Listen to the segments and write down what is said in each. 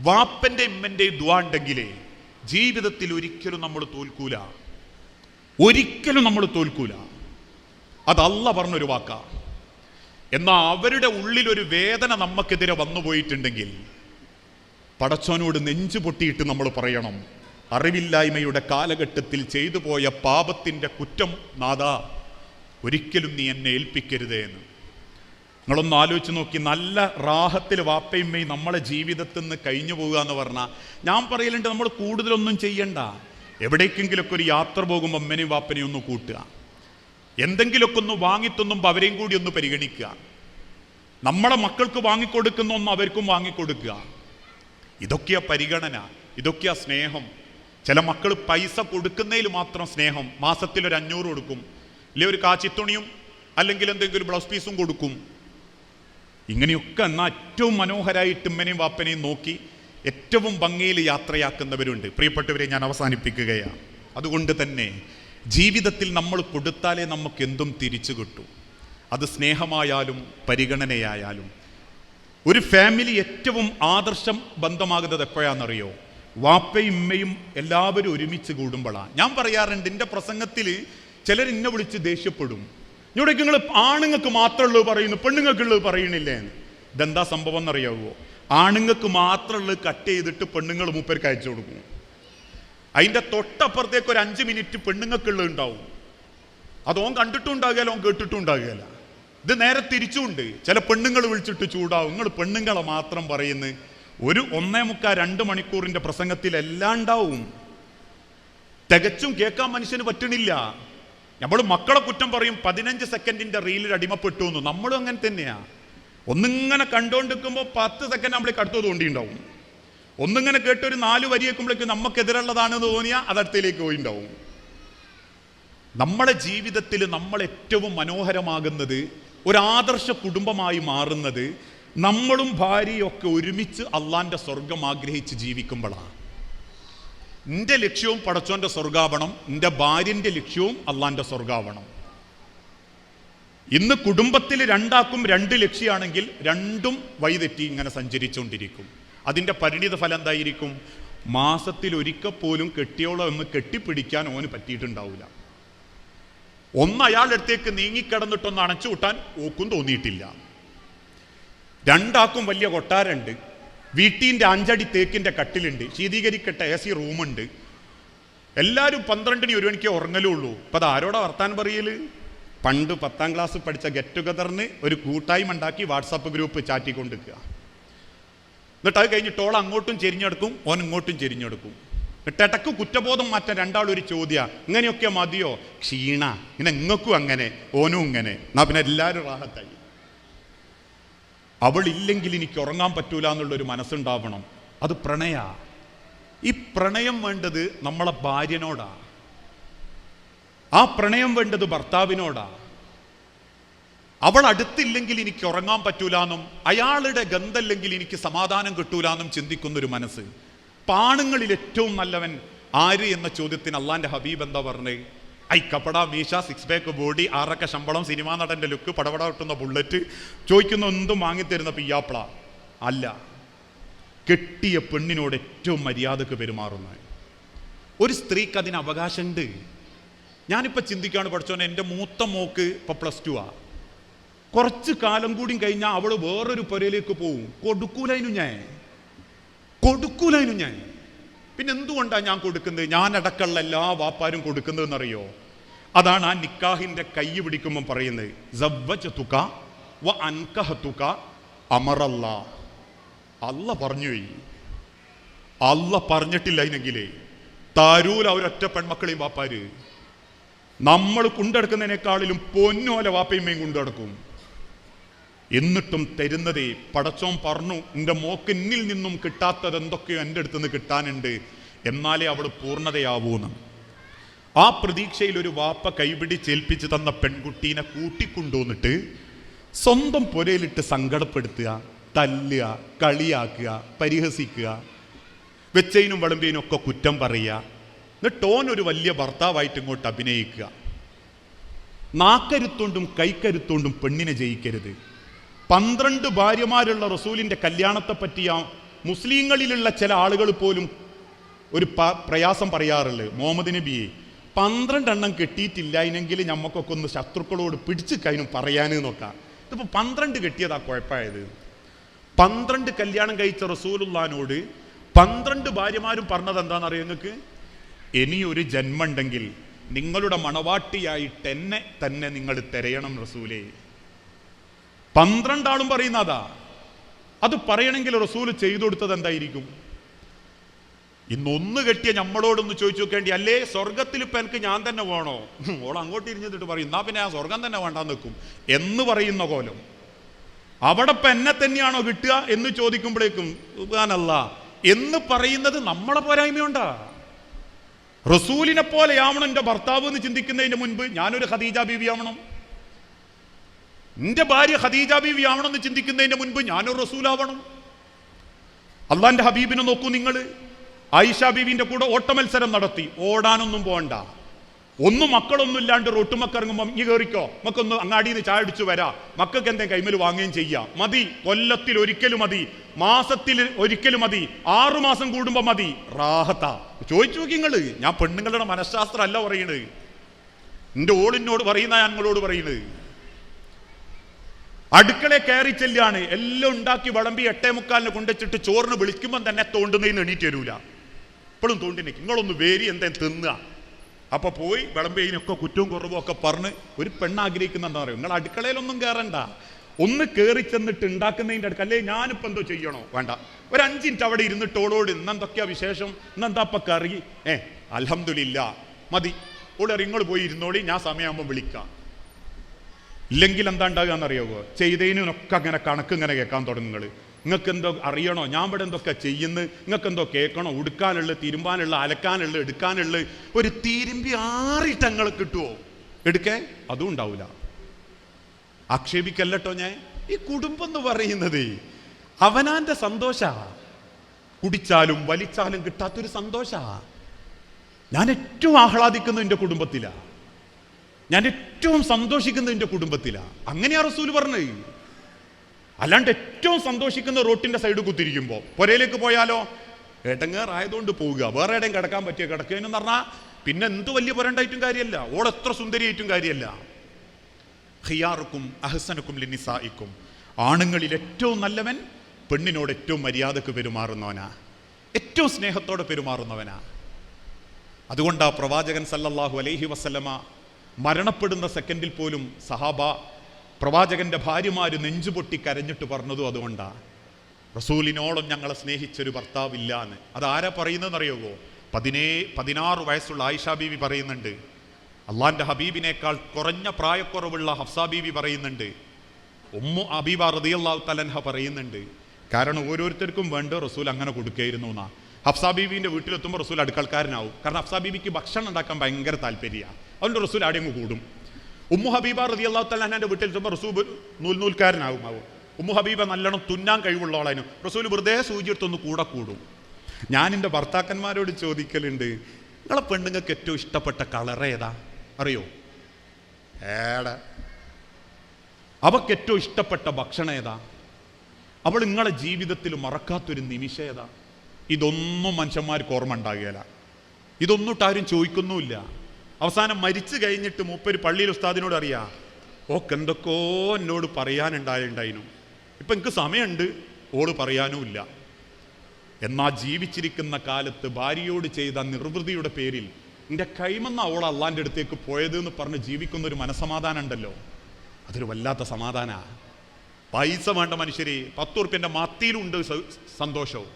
വാപ്പന്റെ ഇമ്മന്റെ ദുവാ ഉണ്ടെങ്കിലേ ജീവിതത്തിൽ ഒരിക്കലും നമ്മൾ തോൽക്കൂല. ഒരിക്കലും നമ്മൾ തോൽക്കൂല. അത് പറഞ്ഞൊരു വാക്കാ. എന്നാൽ അവരുടെ ഉള്ളിലൊരു വേദന നമുക്കെതിരെ വന്നു പോയിട്ടുണ്ടെങ്കിൽ പടച്ചോനോട് നെഞ്ചു പൊട്ടിയിട്ട് നമ്മൾ പറയണം. അറിവില്ലായ്മയുടെ കാലഘട്ടത്തിൽ ചെയ്തു പോയ പാപത്തിന്റെ കുറ്റം നാദാ. ഒരിക്കലും നീ എന്നെ ഏൽപ്പിക്കരുതേ എന്ന് നിങ്ങളൊന്ന് ആലോചിച്ച് നോക്കി. നല്ല റാഹത്തിൽ വാപ്പയമ്മയും നമ്മളെ ജീവിതത്തിൽ നിന്ന് കഴിഞ്ഞു പോകുക എന്ന് പറഞ്ഞാൽ ഞാൻ പറയലുണ്ട് നമ്മൾ കൂടുതലൊന്നും ചെയ്യണ്ട. എവിടേക്കെങ്കിലൊക്കെ ഒരു യാത്ര പോകുമ്പോൾ അമ്മനെയും വാപ്പനെയും ഒന്ന് കൂട്ടുക. എന്തെങ്കിലുമൊക്കെ ഒന്ന് വാങ്ങിത്തൊന്നും അവരെയും കൂടി ഒന്ന് പരിഗണിക്കുക. നമ്മളെ മക്കൾക്ക് വാങ്ങിക്കൊടുക്കുന്ന ഒന്ന് അവർക്കും വാങ്ങിക്കൊടുക്കുക. ഇതൊക്കെയാ പരിഗണന ഇതൊക്കെയാ സ്നേഹം. ചില മക്കൾ പൈസ കൊടുക്കുന്നതിൽ മാത്രം സ്നേഹം. മാസത്തിൽ ഒരു അഞ്ഞൂറ് കൊടുക്കും. അല്ലെങ്കിൽ ഒരു കാച്ചിത്തുണിയും അല്ലെങ്കിൽ എന്തെങ്കിലും ബ്ലൗസ് പീസും കൊടുക്കും. ഇങ്ങനെയൊക്കെ എന്നാൽ ഏറ്റവും മനോഹരമായിട്ട് ഉമ്മനെയും വാപ്പനെയും നോക്കി ഏറ്റവും ഭംഗിയിൽ യാത്രയാക്കുന്നവരുണ്ട്. പ്രിയപ്പെട്ടവരെ ഞാൻ അവസാനിപ്പിക്കുകയാണ്. അതുകൊണ്ട് തന്നെ ജീവിതത്തിൽ നമ്മൾ കൊടുത്താലേ നമുക്ക് എന്തും തിരിച്ചു കിട്ടൂ. അത് സ്നേഹമായാലും പരിഗണനയായാലും. ഒരു ഫാമിലി ഏറ്റവും ആദർശം ബന്ധമാകുന്നത് എപ്പോഴാണെന്നറിയോ? വാപ്പയും ഉമ്മയും എല്ലാവരും ഒരുമിച്ച് കൂടുമ്പോഴാണ്. ഞാൻ പറയാറുണ്ട് എന്റെ പ്രസംഗത്തിൽ ചിലർ ഇന്നെ വിളിച്ച് ദേഷ്യപ്പെടും. ഇവിടേക്ക് നിങ്ങൾ ആണുങ്ങൾക്ക് മാത്രമുള്ളത് പറയുന്നു പെണ്ണുങ്ങൾക്കുള്ളത് പറയണില്ലേ ഇതെന്താ സംഭവം എന്നറിയാവോ? ആണുങ്ങൾക്ക് മാത്രമുള്ളത് കട്ട് ചെയ്തിട്ട് പെണ്ണുങ്ങൾ മൂപ്പേർക്ക് അയച്ചു കൊടുക്കും. അതിന്റെ തൊട്ടപ്പുറത്തേക്ക് ഒരു അഞ്ച് മിനിറ്റ് പെണ്ണുങ്ങൾക്കുള്ളത് ഉണ്ടാവും. അത് ഓൻ കണ്ടിട്ടുണ്ടാകുകയല്ല ഓൻ കേട്ടിട്ടും ഉണ്ടാകുകയില്ല ഇത് നേരെ തിരിച്ചുണ്ട്. ചില പെണ്ണുങ്ങൾ വിളിച്ചിട്ട് ചൂടാവും. നിങ്ങൾ പെണ്ണുങ്ങളെ മാത്രം പറയുന്നു. ഒരു ഒന്നേ മുക്കാ രണ്ട് മണിക്കൂറിന്റെ പ്രസംഗത്തിൽ എല്ലാം ഉണ്ടാവും. തികച്ചും കേൾക്കാൻ മനുഷ്യന് പറ്റണില്ല. നമ്മൾ മക്കളെ കുറ്റം പറയും പതിനഞ്ച് സെക്കൻഡിന്റെ റീലിൽ അടിമപ്പെട്ടു എന്ന്. നമ്മളും അങ്ങനെ തന്നെയാ. ഒന്നിങ്ങനെ കണ്ടുകൊണ്ടിരിക്കുമ്പോൾ പത്ത് സെക്കൻഡ് നമ്മളെ കടുത്തു തോണ്ടിണ്ടാവും ഒന്നിങ്ങനെ കേട്ട് ഒരു നാല് വരി വെക്കുമ്പോഴേക്കും നമുക്കെതിരുള്ളതാണെന്ന് തോന്നിയാൽ അതടുത്തിലേക്ക് പോയി ഉണ്ടാവും നമ്മുടെ ജീവിതത്തിൽ നമ്മൾ ഏറ്റവും മനോഹരമാകുന്നത് ഒരാദർശ കുടുംബമായി മാറുന്നത് നമ്മളും ഭാര്യയും ഒക്കെ ഒരുമിച്ച് അള്ളാന്റെ സ്വർഗം ആഗ്രഹിച്ച് ജീവിക്കുമ്പോഴാണ്. എന്റെ ലക്ഷ്യവും പടച്ചോന്റെ സ്വർഗാവണം എന്റെ ഭാര്യന്റെ ലക്ഷ്യവും അള്ളാന്റെ സ്വർഗാവണം. ഇന്ന് കുടുംബത്തിൽ രണ്ടാക്കും രണ്ട് ലക്ഷ്യമാണെങ്കിൽ രണ്ടും വഴിതെറ്റി ഇങ്ങനെ സഞ്ചരിച്ചുകൊണ്ടിരിക്കും. അതിന്റെ പരിണിത ഫലം എന്തായിരിക്കും? മാസത്തിൽ ഒരിക്കൽ പോലും കെട്ടിയോളം ഒന്ന് കെട്ടിപ്പിടിക്കാൻ ഓന് പറ്റിയിട്ടുണ്ടാവില്ല ഒന്ന് അയാളുടെ അടുത്തേക്ക് നീങ്ങിക്കിടന്നിട്ടൊന്ന് അണച്ചു കൂട്ടാൻ ഓക്കും തോന്നിയിട്ടില്ല. രണ്ടാക്കും വലിയ കൊട്ടാരമുണ്ട്. വീട്ടിന്റെ അഞ്ചടി തേക്കിന്റെ കട്ടിലുണ്ട്. ശീതീകരിക്കട്ട എ സി റൂമുണ്ട്. എല്ലാവരും പന്ത്രണ്ടിന് ഒരു മണിക്ക് ഉറങ്ങലുള്ളൂ. ഇപ്പം അത് ആരോടാ വർത്താൻ പറയൽ പണ്ട് പത്താം ക്ലാസ് പഠിച്ച ഗെറ്റ് ടുഗദറിന് ഒരു കൂട്ടായ്മ ഉണ്ടാക്കി വാട്സാപ്പ് ഗ്രൂപ്പ് ചാറ്റി കൊണ്ടിരിക്കുക എന്നിട്ട് അത് കഴിഞ്ഞിട്ട് ഓൾ അങ്ങോട്ടും ചെരിഞ്ഞെടുക്കും ഓൻ ഇങ്ങോട്ടും ചെരിഞ്ഞെടുക്കും. എന്നിട്ട് കുറ്റബോധം മാറ്റാൻ രണ്ടാളൊരു ഒരു ചോദ്യ ഇങ്ങനെയൊക്കെ മതിയോ? ക്ഷീണ ഇങ്ങനെ ഇങ്ങക്കും അങ്ങനെ ഓനും ഇങ്ങനെ. എന്നാ പിന്നെ എല്ലാവരും റാഹത്തായി. അവളില്ലെങ്കിൽ എനിക്ക് ഉറങ്ങാൻ പറ്റൂല എന്നുള്ളൊരു മനസ്സുണ്ടാവണം. അത് പ്രണയ. ഈ പ്രണയം വേണ്ടത് നമ്മളെ ഭാര്യനോടാ. ആ പ്രണയം വേണ്ടത് ഭർത്താവിനോടാ. അവൾ അടുത്തില്ലെങ്കിൽ എനിക്ക് ഉറങ്ങാൻ പറ്റൂലെന്നും അയാളുടെ ഗന്ധല്ലെങ്കിൽ എനിക്ക് സമാധാനം കിട്ടൂലെന്നും ചിന്തിക്കുന്ന ഒരു മനസ്സ്. പാണുങ്ങളിൽ ഏറ്റവും നല്ലവൻ ആര് എന്ന ചോദ്യത്തിന് അള്ളാന്റെ ഹബീബ് എന്താ പറഞ്ഞേ? ഐ കപ്പട മീശ സിക്സ് പാക്ക് ബോഡി ആറൊക്കെ ശമ്പളം സിനിമാ നടന്റെ ലുക്ക് പടപട കിട്ടുന്ന ബുള്ളറ്റ്. ചോദിക്കുന്ന എന്തും വാങ്ങിത്തരുന്ന പിയ്യാപ്പിള? അല്ല. കെട്ടിയ പെണ്ണിനോട് ഏറ്റവും മര്യാദയ്ക്ക് പെരുമാറുന്ന. ഒരു സ്ത്രീക്ക് അതിന് അവകാശമുണ്ട് ഞാനിപ്പോൾ ചിന്തിക്കുകയാണ് പഠിച്ചോനെ എന്റെ മൂത്ത മോക്ക് ഇപ്പോൾ പ്ലസ് ടു ആ. കുറച്ച് കാലം കൂടി കഴിഞ്ഞാൽ അവൾ വേറൊരു പുരയിലേക്ക് പോവും. കൊടുക്കൂലതിനു ഞാൻ. കൊടുക്കൂലതിനു ഞാൻ. പിന്നെ എന്തുകൊണ്ടാണ് ഞാൻ കൊടുക്കുന്നത്? ഞാൻ അടക്കമുള്ള എല്ലാ വാപ്പാരും കൊടുക്കുന്നതെന്നറിയോ? അതാണ് ആ നിക്കാഹിന്റെ കൈ പിടിക്കുമ്പോൾ പറയുന്നത്. വ അമറല്ല. അല്ല പറഞ്ഞു അല്ല പറഞ്ഞിട്ടില്ല അതിനെങ്കിലേ. താരൂല ഒരൊറ്റ പെൺമക്കളെയും വാപ്പാര്. നമ്മൾ കൊണ്ടെടുക്കുന്നതിനേക്കാളിലും പൊന്നോല വാപ്പയമ്മയും കൊണ്ടെടുക്കും എന്നിട്ടും തരുന്നതേ പടച്ചോൻ പറഞ്ഞു എന്റെ മോക്ക് എന്നിൽ നിന്നും കിട്ടാത്തത് എന്തൊക്കെയോ എന്റെ അടുത്ത് നിന്ന് കിട്ടാനുണ്ട്. എന്നാലേ അവൾ പൂർണതയാവൂന്ന്. ആ പ്രതീക്ഷയിൽ ഒരു വാപ്പ കൈപിടിച്ചേൽപ്പിച്ച് തന്ന പെൺകുട്ടീനെ കൂട്ടിക്കൊണ്ടുവന്നിട്ട് സ്വന്തം പുരയിലിട്ട് സങ്കടപ്പെടുത്തുക തല്ലുക കളിയാക്കുക പരിഹസിക്കുക വെച്ചതിനും വിളമ്പിനും ഒക്കെ കുറ്റം പറയുക. എന്നിട്ട് ഓൻ ഒരു വലിയ ഭർത്താവായിട്ട് ഇങ്ങോട്ട് അഭിനയിക്കുക. നാക്കരുത്തോണ്ടും കൈക്കരുത്തോണ്ടും പെണ്ണിനെ ജയിക്കരുത്. പന്ത്രണ്ട് ഭാര്യമാരുള്ള റസൂലിന്റെ കല്യാണത്തെ പറ്റിയ മുസ്ലിങ്ങളിലുള്ള ചില ആളുകൾ പോലും ഒരു പ്രയാസം പറയാറുള്ളത്. മുഹമ്മദ് നബിയെ പന്ത്രണ്ടെണ്ണം കെട്ടിയിട്ടില്ലായിരുന്നെങ്കിൽ ഞമ്മക്കൊക്കെ ഒന്ന് ശത്രുക്കളോട് പിടിച്ച് കഴിഞ്ഞു പറയാന് നോക്കാം. ഇതിപ്പോൾ പന്ത്രണ്ട് കെട്ടിയതാ കുഴപ്പമായത്. പന്ത്രണ്ട് കല്യാണം കഴിച്ച റസൂലുള്ളാനോട് പന്ത്രണ്ട് ഭാര്യമാരും പറഞ്ഞത് എന്താണെന്നറിയോ നിങ്ങൾക്ക് ഇനിയൊരു ജന്മമുണ്ടെങ്കിൽ നിങ്ങളുടെ മണവാട്ടിയായിട്ട് എന്നെ തന്നെ നിങ്ങൾ തിരയണം റസൂലേ. പന്ത്രണ്ടാളും പറയുന്നതാ അത്. പറയണമെങ്കിൽ റസൂൽ ചെയ്തു കൊടുത്തത് എന്തായിരിക്കും? ഇന്നൊന്ന് കെട്ടിയ നമ്മളോടൊന്ന് ചോദിച്ചു നോക്കേണ്ടി അല്ലേ സ്വർഗത്തിൽ ഇപ്പൊ എനിക്ക് ഞാൻ തന്നെ വേണോ? ഓൾ അങ്ങോട്ട് ഇരിഞ്ഞിട്ട് പറയും എന്നാ പിന്നെ ആ സ്വർഗം തന്നെ വേണ്ടാന്ന് നിൽക്കും എന്ന് പറയുന്ന കോലം. അവിടെ ഇപ്പൊ എന്നെ തന്നെയാണോ കിട്ടുക എന്ന് ചോദിക്കുമ്പോഴേക്കും സുബ്ഹാനല്ല എന്ന് പറയുന്നത് നമ്മളെ പോരായ്മയുണ്ടാ. റസൂലിനെ പോലെയാവണം എന്റെ ഭർത്താവ് എന്ന് ചിന്തിക്കുന്നതിന് മുൻപ് ഞാനൊരു ഖദീജ ബീവി ആവണം. എന്റെ ഭാര്യ ഖദീജ ബീവി ആവണമെന്ന് ചിന്തിക്കുന്നതിന് മുൻപ് ഞാനൊരു റസൂലാവണം. അള്ളാന്റെ ഹബീബിനെ നോക്കൂ നിങ്ങൾ ആയിഷ ബീവിന്റെ കൂടെ ഓട്ടമത്സരം നടത്തി. ഓടാനൊന്നും പോകണ്ട ഒന്നും മക്കളൊന്നും ഇല്ലാണ്ട് റോട്ടുമൊക്കെ ഇറങ്ങുമ്പോൾ ഇനി കയറിക്കോ മക്കൊന്ന് അങ്ങാടിയിൽ നിന്ന് ചായ അടിച്ചു വരാ. മക്കൾക്ക് എന്തെങ്കിലും കൈമൽ വാങ്ങുകയും ചെയ്യാം. മതി. കൊല്ലത്തിൽ ഒരിക്കലും മതി. മാസത്തിൽ ഒരിക്കലും മതി. ആറു മാസം കൂടുമ്പോൾ മതി. റാഹത്ത. ചോദിച്ചു നോക്കി നിങ്ങൾ ഞാൻ പെണ്ണുങ്ങളുടെ മനഃശാസ്ത്രം അല്ല പറയണത് എന്റെ ഓളിനോട് പറയുന്ന ഞാൻ നിങ്ങളോട് പറയുന്നത് അടുക്കളയെ കയറി ചെല്ലാണ്. എല്ലാം ഉണ്ടാക്കി വിളമ്പി എട്ടേ മുക്കാലിന് കൊണ്ടുവച്ചിട്ട് ചോറിന് വിളിക്കുമ്പോൾ തന്നെ തോണ്ടുന്നതിന് എണീറ്റ് തരൂല ഇപ്പോഴും നിൽക്കും നിങ്ങളൊന്ന് വേരി എന്തേലും തിന്നുക അപ്പൊ പോയി വിളമ്പയിനൊക്കെ കുറ്റവും കുറവും ഒക്കെ പറഞ്ഞ് ഒരു പെണ്ണ് ആഗ്രഹിക്കുന്ന എന്താ പറയുക നിങ്ങൾ അടുക്കളയിലൊന്നും കയറണ്ട ഒന്ന് കയറി ചെന്നിട്ട് ഉണ്ടാക്കുന്നതിന്റെ അടുക്ക. അല്ലേ ഞാനിപ്പോ എന്തോ ചെയ്യണോ? വേണ്ട. ഒരു അഞ്ച് മിനിറ്റ് അവിടെ ഇരുന്നിട്ട് ഓളോട് ഇന്നെന്തൊക്കെയാ വിശേഷം? ഇന്നെന്താ അപ്പൊ കറി? ഏ അലഹമില്ല മതി. ഓളെ നിങ്ങൾ പോയി ഇരുന്നോളി ഞാൻ സമയമാകുമ്പോൾ വിളിക്കാം. ഇല്ലെങ്കിൽ എന്താ ഉണ്ടാകുക എന്നറിയാവോ? ചെയ്തതിനൊക്കെ അങ്ങനെ കണക്ക് ഇങ്ങനെ കേൾക്കാൻ നിങ്ങൾ. നിങ്ങൾക്ക് എന്തോ അറിയണോ? ഞാൻ ഇവിടെ എന്തൊക്കെ ചെയ്യുന്നു? നിങ്ങൾക്ക് എന്തോ കേൾക്കണോ? ഉടുക്കാനുള്ള തിരുമ്പാനുള്ള അലക്കാനുള്ള എടുക്കാനുള്ള ഒരു തിരുമ്പി ആറിട്ട് ഞങ്ങൾ കിട്ടുമോ എടുക്കേ? അതും ഉണ്ടാവില്ല ആക്ഷേപിക്കല്ലോ ഞാൻ. ഈ കുടുംബം എന്ന് പറയുന്നത് അവനാന്റെ സന്തോഷ. കുടിച്ചാലും വലിച്ചാലും കിട്ടാത്തൊരു സന്തോഷ. ഞാൻ ഏറ്റവും ആഹ്ലാദിക്കുന്നത് എന്റെ കുടുംബത്തിലാണ് ഞാൻ ഏറ്റവും സന്തോഷിക്കുന്നത് എന്റെ കുടുംബത്തിലാണ്. അങ്ങനെയാ റസൂൽ പറഞ്ഞത്. അല്ലാണ്ട് ഏറ്റവും സന്തോഷിക്കുന്ന റോട്ടിന്റെ സൈഡ് കുത്തിരിക്കുമ്പോൾ പുരയിലേക്ക് പോയാലോ? ഏട്ടങ്ങേറായതുകൊണ്ട് പോവുക. വേറെ എവിടെയും കിടക്കാൻ പറ്റിയ കിടക്കുകയെന്ന് പറഞ്ഞാൽ പിന്നെ എന്ത് വലിയ പുരണ്ടായിട്ടും കാര്യമല്ല. ഓൾ എത്ര സുന്ദരിയായിട്ടും കാര്യമല്ല. ഖിയാറുക്കും അഹസനുക്കും ലിനിസായിക്കും ആണുങ്ങളിൽ ഏറ്റവും നല്ലവൻ പെണ്ണിനോട് ഏറ്റവും മര്യാദയ്ക്ക് പെരുമാറുന്നവനാ. ഏറ്റവും സ്നേഹത്തോടെ പെരുമാറുന്നവനാ. അതുകൊണ്ടാ പ്രവാചകൻ സല്ലല്ലാഹു അലൈഹി വസല്ലമ മരണപ്പെടുന്ന സെക്കൻഡിൽ പോലും സഹാബ പ്രവാചകന്റെ ഭാര്യമാര് നെഞ്ചുപൊട്ടി കരഞ്ഞിട്ട് പറഞ്ഞതും അതുകൊണ്ടാണ്. റസൂലിനോളം ഞങ്ങളെ സ്നേഹിച്ചൊരു ഭർത്താവില്ല എന്ന് അത് ആരാ പറയുന്നതെന്നറിയാവോ? പതിനേ പതിനാറ് വയസ്സുള്ള ആയിഷ ബീവി പറയുന്നുണ്ട്. അള്ളാന്റെ ഹബീബിനേക്കാൾ കുറഞ്ഞ പ്രായക്കുറവുള്ള ഹഫ്സ ബീവി പറയുന്നുണ്ട്. ഉമ്മു അബീബ റതിയല്ലാഹു തലൻഹ പറയുന്നുണ്ട്. കാരണം ഓരോരുത്തർക്കും വേണ്ട റസൂൽ അങ്ങനെ കൊടുക്കുകയായിരുന്നു എന്നാ. ഹഫ്സ ബീബിന്റെ വീട്ടിലെത്തുമ്പോൾ റസൂൽ അടുക്കളക്കാരനാവും. കാരണം ഹഫ്സ ബീബിക്ക് ഭക്ഷണം ഉണ്ടാക്കാൻ ഭയങ്കര താല്പര്യമാണ്. അതുകൊണ്ട് റസൂൽ ആടെ അങ്ങ് കൂടും. ഉമ്മു ഹബീബ റതി അള്ളാഹു വീട്ടിൽ വീട്ടിലെത്തുമ്പോൾ റസൂൽ നൂൽ നൂൽക്കാരനാവും ആവും ഉമ്മു ഹബീബ നല്ലോണം തുന്നാൻ കഴിവുള്ളവളായിരുന്നു റസൂൽ വെറുതെ സൂചി എടുത്തൊന്ന് കൂടെ കൂടും. ഞാൻ എന്റെ ഭർത്താക്കന്മാരോട് ചോദിക്കലുണ്ട് നിങ്ങളെ പെണ്ണുങ്ങൾക്ക് ഏറ്റവും ഇഷ്ടപ്പെട്ട കളർ ഏതാ? അറിയോ? ഏട. അവക്ക് ഏറ്റവും ഇഷ്ടപ്പെട്ട ഭക്ഷണം ഏതാ? അവൾ നിങ്ങളെ ജീവിതത്തിൽ മറക്കാത്തൊരു നിമിഷം ഏതാ? ഇതൊന്നും മനുഷ്യന്മാർക്ക് ഓർമ്മ ഉണ്ടാകുകയില്ല ഇതൊന്നും ആരും ചോദിക്കുന്നുമില്ല. അവസാനം മരിച്ചു കഴിഞ്ഞിട്ട് മൂപ്പര് പള്ളിയിൽ ഉസ്താദിനോട് അറിയാം ഓക്ക് എന്തൊക്കെയോ എന്നോട് പറയാനുണ്ടായിട്ടുണ്ടായിരുന്നു ഇപ്പം എനിക്ക് സമയമുണ്ട് ഓൾ പറയാനുമില്ല. എന്നാ ജീവിച്ചിരിക്കുന്ന കാലത്ത് ഭാര്യയോട് ചെയ്ത നിർവൃതിയുടെ പേരിൽ എന്റെ കൈമെന്ന അവൾ അള്ളാന്റെ അടുത്തേക്ക് പോയത് എന്ന് പറഞ്ഞ് ജീവിക്കുന്ന ഒരു മനസമാധാനം ഉണ്ടല്ലോ അതൊരു വല്ലാത്ത സമാധാനമാണ് പൈസ വേണ്ട മനുഷ്യരെ പത്ത് ഉറുപ്പ്യന്റെ മത്തിയിലുണ്ട് സന്തോഷവും.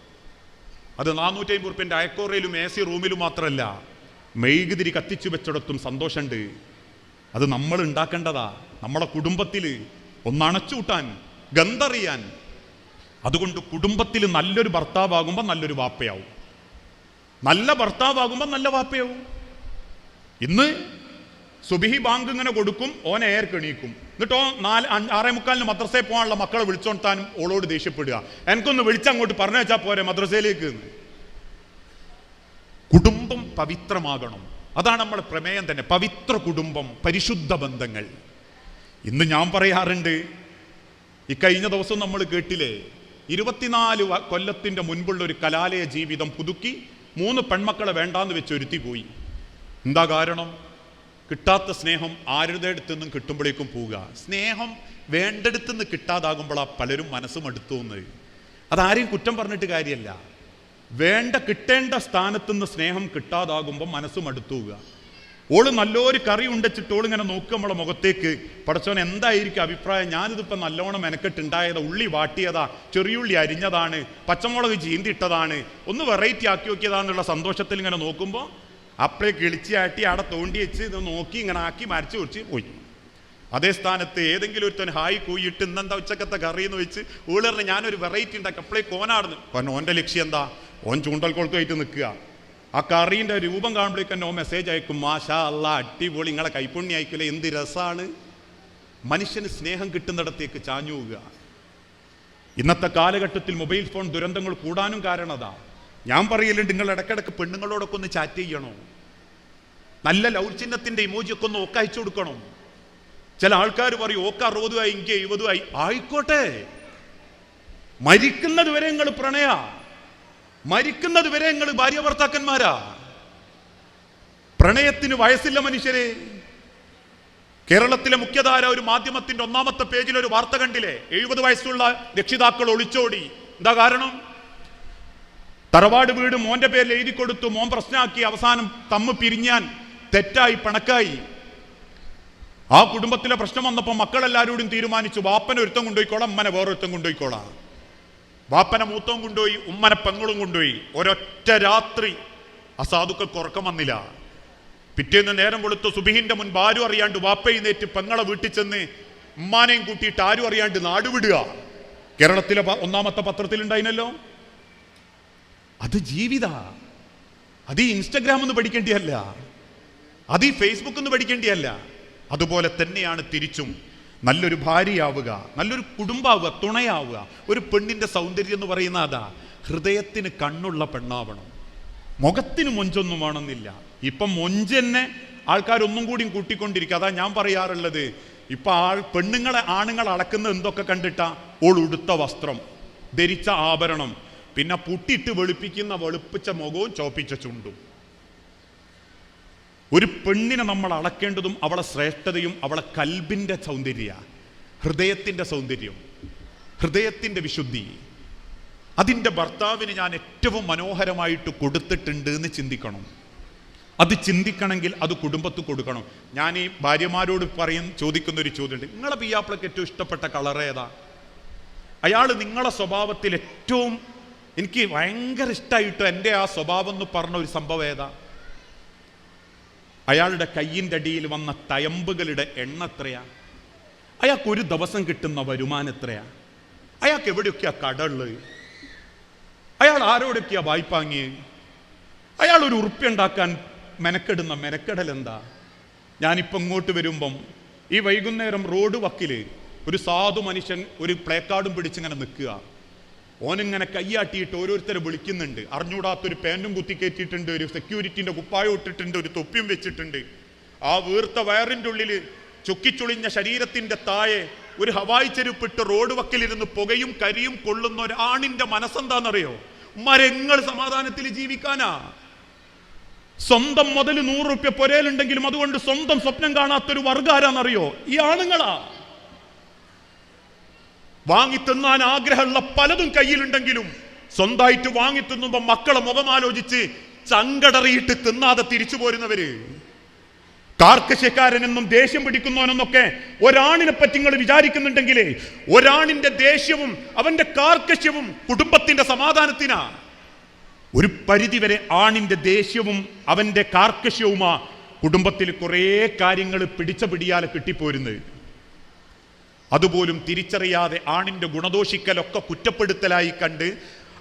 അത് നാനൂറ്റി അമ്പത് ഉറുപ്പ്യന്റെ അയക്കോറയിലും എ സി റൂമിലും മാത്രമല്ല മെഴുകുതിരി കത്തിച്ചു വെച്ചിടത്തും സന്തോഷമുണ്ട് അത് നമ്മൾ ഉണ്ടാക്കേണ്ടതാ. നമ്മളെ കുടുംബത്തിൽ ഒന്നണച്ചൂട്ടാൻ ഗന്ധറിയാൻ. അതുകൊണ്ട് കുടുംബത്തിൽ നല്ലൊരു ഭർത്താവാകുമ്പോൾ നല്ലൊരു വാപ്പയാവും. നല്ല ഭർത്താവാകുമ്പോൾ നല്ല വാപ്പയാവും. ഇന്ന് സുബിഹി ബാങ്ക് ഇങ്ങനെ കൊടുക്കും ഓൻ എയർ കെണീക്കും. എന്നിട്ടോ നാല് ആറേ മുക്കാലിന് മദ്രസയിൽ പോകാനുള്ള മക്കളെ വിളിച്ചോണ്ടാനും ഓളോട് ദേഷ്യപ്പെടുക. എനിക്കൊന്ന് വിളിച്ചങ്ങോട്ട് പറഞ്ഞു വെച്ചാൽ പോരെ മദ്രസയിലേക്ക്. പവിത്രമാകണം. അതാണ് നമ്മുടെ പ്രമേയം തന്നെ. പവിത്ര കുടുംബം പരിശുദ്ധ ബന്ധങ്ങൾ. ഇന്ന് ഞാൻ പറയാറുണ്ട് ഈ കഴിഞ്ഞ ദിവസം നമ്മൾ കേട്ടില്ലേ ഇരുപത്തിനാല് കൊല്ലത്തിന്റെ മുൻപുള്ള ഒരു കലാലയ ജീവിതം പുതുക്കി മൂന്ന് പെൺമക്കളെ വേണ്ടാന്ന് വെച്ച് ഒരുത്തി പോയി. എന്താ കാരണം? കിട്ടാത്ത സ്നേഹം ആരുടെ അടുത്ത് നിന്നും കിട്ടുമ്പോഴേക്കും പോവുക. സ്നേഹം വേണ്ടടുത്ത് നിന്ന് കിട്ടാതാകുമ്പോഴാണ് പലരും മനസ്സും അത് അതാരെയും കുറ്റം പറഞ്ഞിട്ട് കാര്യമല്ല വേണ്ട കിട്ടേണ്ട സ്ഥാനത്ത് നിന്ന് സ്നേഹം കിട്ടാതാകുമ്പോൾ മനസ്സും അടുത്തുക ഓൾ നല്ലൊരു കറി ഉണ്ടച്ചിട്ട് ഇങ്ങനെ നോക്കുക നമ്മളെ മുഖത്തേക്ക്. പടച്ചവൻ എന്തായിരിക്കും അഭിപ്രായം? ഞാനിതിപ്പോൾ നല്ലോണം മെനക്കെട്ടുണ്ടായതാ ഉള്ളി വാട്ടിയതാ ചെറിയുള്ളി അരിഞ്ഞതാണ് പച്ചമുളക് ചീന്തിട്ടതാണ് ഒന്ന് വെറൈറ്റി ആക്കി നോക്കിയതാന്നുള്ള സന്തോഷത്തിൽ ഇങ്ങനെ നോക്കുമ്പോൾ അപ്പഴേ കിളിച്ചാട്ടി അവിടെ തോണ്ടി വെച്ച് ഇത് നോക്കി ഇങ്ങനെ ആക്കി മരച്ചു കുറിച്ച് പോയി. അതേ സ്ഥാനത്ത് ഏതെങ്കിലും ഒരുത്തൻ ഹായ് കൂയിട്ട് ഇന്നെന്താ ഉച്ചക്കത്തെ കറി എന്ന് വെച്ച് ഊളറിന് ഞാനൊരു വെറൈറ്റി ഉണ്ടാക്കി അപ്പളേ കോനാടുന്നു. കാരണം ഓന്റെ ലക്ഷ്യം എന്താ? ഓൻ ചൂണ്ടൽ കൊളുത്തുമായിട്ട് നിൽക്കുക. ആ കറീന്റെ രൂപം കാണുമ്പോഴേക്ക് തന്നെ ഓ മെസ്സേജ് അയക്കും മാഷാ അല്ല അടിപൊളി നിങ്ങളെ കൈപ്പുണ്ണി അയക്കില്ല എന്ത് രസമാണ് മനുഷ്യന് സ്നേഹം കിട്ടുന്നിടത്തേക്ക് ചാഞ്ഞു പോവുക. ഇന്നത്തെ കാലഘട്ടത്തിൽ മൊബൈൽ ഫോൺ ദുരന്തങ്ങൾ കൂടാനും കാരണം അതാ. ഞാൻ പറയലുണ്ട് നിങ്ങൾ ഇടയ്ക്കിടയ്ക്ക് പെണ്ണുങ്ങളോടൊക്കെ ഒന്ന് ചാറ്റ് ചെയ്യണോ? നല്ല ലവ് ചിഹ്നത്തിന്റെ ഇമോജിയൊക്കെ ഒന്ന് ഒക്കെ അയച്ചു കൊടുക്കണം? ചില ആൾക്കാർ പറയും ഓക്ക അറുപതുമായി എനിക്ക് എഴുപതുമായി. ആയിക്കോട്ടെ. മരിക്കുന്നത് വരെ നിങ്ങൾ പ്രണയ. മരിക്കുന്നത് വരെ നിങ്ങൾ ഭാര്യ ഭർത്താക്കന്മാരാ. പ്രണയത്തിന് വയസ്സില്ല മനുഷ്യരെ. കേരളത്തിലെ മുഖ്യധാര ഒരു മാധ്യമത്തിന്റെ ഒന്നാമത്തെ പേജിൽ ഒരു വാർത്ത കണ്ടില്ലേ? എഴുപത് വയസ്സുള്ള രക്ഷിതാക്കൾ ഒളിച്ചോടി. എന്താ കാരണം? തറവാട് വീട് മോന്റെ പേരിൽ എഴുതി കൊടുത്തു മോൻ പ്രശ്നമാക്കി അവസാനം തമ്മ് പിരിഞ്ഞാൻ തെറ്റായി പണക്കായി. ആ കുടുംബത്തിലെ പ്രശ്നം വന്നപ്പോൾ മക്കളെല്ലാവരോടും തീരുമാനിച്ചു വാപ്പനെ ഒരുത്തം കൊണ്ടുപോയിക്കോളാം ഉമ്മനെ വേറൊരുത്തം കൊണ്ടുപോയിക്കോളാം. വാപ്പനെ മൂത്തവും കൊണ്ടുപോയി ഉമ്മനെ പെങ്ങളും കൊണ്ടുപോയി. ഒരൊറ്റ രാത്രി ആ സാധുക്കൾക്ക് ഉറക്കം വന്നില്ല. പിറ്റേന്ന് നേരം കൊടുത്ത് സുബിഹിന്റെ മുൻപ് ആരും അറിയാണ്ട് വാപ്പയിന്നേറ്റ് പെങ്ങളെ വീട്ടിൽ ചെന്ന് ഉമ്മാനെയും കൂട്ടിയിട്ട് ആരും അറിയാണ്ട് നാടുവിടുക കേരളത്തിലെ ഒന്നാമത്തെ പത്രത്തിലുണ്ടായിനല്ലോ അത് ജീവിത. അത് ഈ ഇൻസ്റ്റഗ്രാം ഒന്ന് പഠിക്കേണ്ടിയല്ല. അത് ഈ ഫേസ്ബുക്ക് ഒന്ന് പഠിക്കേണ്ടിയല്ല. അതുപോലെ തന്നെയാണ് തിരിച്ചും. നല്ലൊരു ഭാര്യയാവുക നല്ലൊരു കുടുംബാവുക തുണയാവുക. ഒരു പെണ്ണിന്റെ സൗന്ദര്യം എന്ന് പറയുന്ന അതാ ഹൃദയത്തിന് കണ്ണുള്ള പെണ്ണാവണം. മുഖത്തിന് മൊഞ്ചൊന്നും വേണമെന്നില്ല. ഇപ്പം മൊഞ്ചെന്നെ ആൾക്കാരൊന്നും കൂടിയും കൂട്ടിക്കൊണ്ടിരിക്കുക. അതാ ഞാൻ പറയാറുള്ളത്. ഇപ്പം ആൾ പെണ്ണുങ്ങളെ ആണുങ്ങൾ അളക്കുന്നത് എന്തൊക്കെ കണ്ടിട്ടാ? ഓൾ ഉടുത്ത വസ്ത്രം ധരിച്ച ആഭരണം. പിന്നെ പുട്ടിട്ട് വെളുപ്പിക്കുന്ന വെളുപ്പിച്ച മുഖവും ചോപ്പിച്ച ചുണ്ടും. ഒരു പെണ്ണിനെ നമ്മൾ അളക്കേണ്ടതും അവളെ ശ്രേഷ്ഠതയും അവളെ കൽബിന്റെ സൗന്ദര്യ ഹൃദയത്തിന്റെ സൗന്ദര്യം ഹൃദയത്തിന്റെ വിശുദ്ധി. അതിന്റെ ഭർത്താവിന് ഞാൻ ഏറ്റവും മനോഹരമായിട്ട് കൊടുത്തിട്ടുണ്ട് എന്ന് ചിന്തിക്കണം. അത് ചിന്തിക്കണമെങ്കിൽ അത് കുടുംബത്ത് കൊടുക്കണം. ഞാൻ ഈ ഭാര്യമാരോട് പറയും ചോദിക്കുന്ന ഒരു ചോദ്യമുണ്ട്. നിങ്ങളെ പിയാപ്പിളക്ക് ഏറ്റവും ഇഷ്ടപ്പെട്ട കളർ ഏതാ? അയാൾ നിങ്ങളെ സ്വഭാവത്തിൽ ഏറ്റവും എനിക്ക് ഭയങ്കര ഇഷ്ടമായിട്ടോ എന്റെ ആ സ്വഭാവം എന്ന് പറഞ്ഞ ഒരു സംഭവം ഏതാ? അയാളുടെ കയ്യിന്റെ അടിയിൽ വന്ന തയമ്പുകളുടെ എണ്ണ എത്രയാ? അയാൾക്ക് ഒരു ദിവസം കിട്ടുന്ന വരുമാനം എത്രയാ? അയാൾക്ക് എവിടെയൊക്കെയാ കടൾ അയാൾ ആരോടൊക്കെയാ വായ്പാങ്ങി അയാൾ ഒരു ഉറുപ്പ്യുണ്ടാക്കാൻ മെനക്കെടുന്ന മെനക്കെടൽ എന്താ? ഞാനിപ്പോൾ ഇങ്ങോട്ട് വരുമ്പം ഈ വൈകുന്നേരം റോഡ് വക്കിൽ ഒരു സാധു മനുഷ്യൻ ഒരു പ്ലേ കാർഡും പിടിച്ചിങ്ങനെ നിൽക്കുക. ഓനിങ്ങനെ കയ്യാട്ടിയിട്ട് ഓരോരുത്തരെ വിളിക്കുന്നുണ്ട്. അറിഞ്ഞൂടാത്തൊരു പാന്റും കുത്തിക്കയറ്റിയിട്ടുണ്ട് ഒരു സെക്യൂരിറ്റിന്റെ കുപ്പായം ഇട്ടിട്ടുണ്ട് ഒരു തൊപ്പിയും വെച്ചിട്ടുണ്ട്. ആ വീർത്ത വയറിന്റെ ഉള്ളിൽ ചുക്കിച്ചുളിഞ്ഞ ശരീരത്തിന്റെ താഴെ ഒരു ഹവായി ചെരുപ്പിട്ട് റോഡ് വക്കിലിരുന്ന് പുകയും കരിയും കൊള്ളുന്ന ഒരാണിന്റെ മനസ്സെന്താണെന്നറിയോ മരങ്ങൾ സമാധാനത്തിൽ ജീവിക്കാനാ. സ്വന്തം മുതൽ നൂറ് റുപ്യ പൊരയിലുണ്ടെങ്കിലും അതുകൊണ്ട് സ്വന്തം സ്വപ്നം കാണാത്തൊരു വർഗാരാന്നറിയോ? ഈ ആണുങ്ങളാ. വാങ്ങി തിന്നാൻ ആഗ്രഹമുള്ള പലതും കയ്യിലുണ്ടെങ്കിലും സ്വന്തമായിട്ട് വാങ്ങി തിന്നുമ്പോ മക്കളെ മുഖമാലോചിച്ച് ചങ്കടറിയിട്ട് തിന്നാതെ തിരിച്ചു പോരുന്നവര്. കാർക്കശ്യക്കാരനെന്നും ദേഷ്യം പിടിക്കുന്നവനെന്നൊക്കെ ഒരാണിനെ പറ്റി നിങ്ങൾ വിചാരിക്കുന്നുണ്ടെങ്കിലേ ഒരാണിന്റെ ദേഷ്യവും അവന്റെ കാർക്കശ്യവും കുടുംബത്തിന്റെ സമാധാനത്തിനാ. ഒരു പരിധിവരെ ആണിന്റെ ദേഷ്യവും അവന്റെ കാർക്കശ്യവുമാ കുടുംബത്തിൽ കുറേ കാര്യങ്ങൾ പിടിച്ച പിടിയാലെ കിട്ടിപ്പോരുന്നത്. അതുപോലും തിരിച്ചറിയാതെ ആണിന്റെ ഗുണദോഷിക്കലൊക്കെ കുറ്റപ്പെടുത്തലായി കണ്ട്